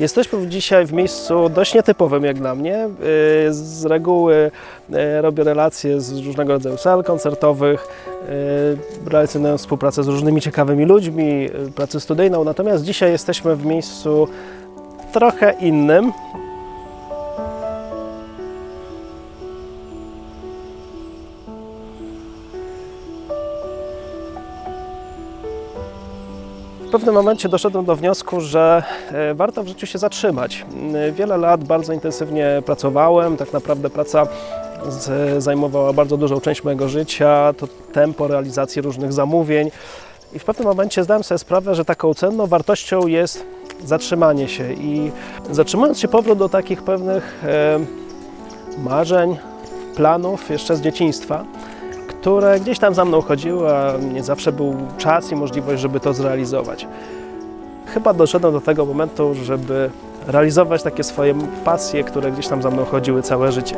Jesteśmy dzisiaj w miejscu dość nietypowym jak dla mnie. Yy, Z reguły yy, robię relacje z różnego rodzaju sal koncertowych, yy, relacjonuję współpracę z różnymi ciekawymi ludźmi, pracę studyjną, natomiast dzisiaj jesteśmy w miejscu trochę innym. W pewnym momencie doszedłem do wniosku, że e, warto w życiu się zatrzymać. E, Wiele lat bardzo intensywnie pracowałem, tak naprawdę praca zajmowała bardzo dużą część mojego życia, to tempo realizacji różnych zamówień. I w pewnym momencie zdałem sobie sprawę, że taką cenną wartością jest zatrzymanie się i zatrzymując się powrót do takich pewnych e, marzeń, planów jeszcze z dzieciństwa, które gdzieś tam za mną chodziły, a nie zawsze był czas i możliwość, żeby to zrealizować. Chyba doszedłem do tego momentu, żeby realizować takie swoje pasje, które gdzieś tam za mną chodziły całe życie.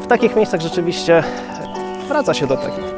W takich miejscach rzeczywiście wraca się do takich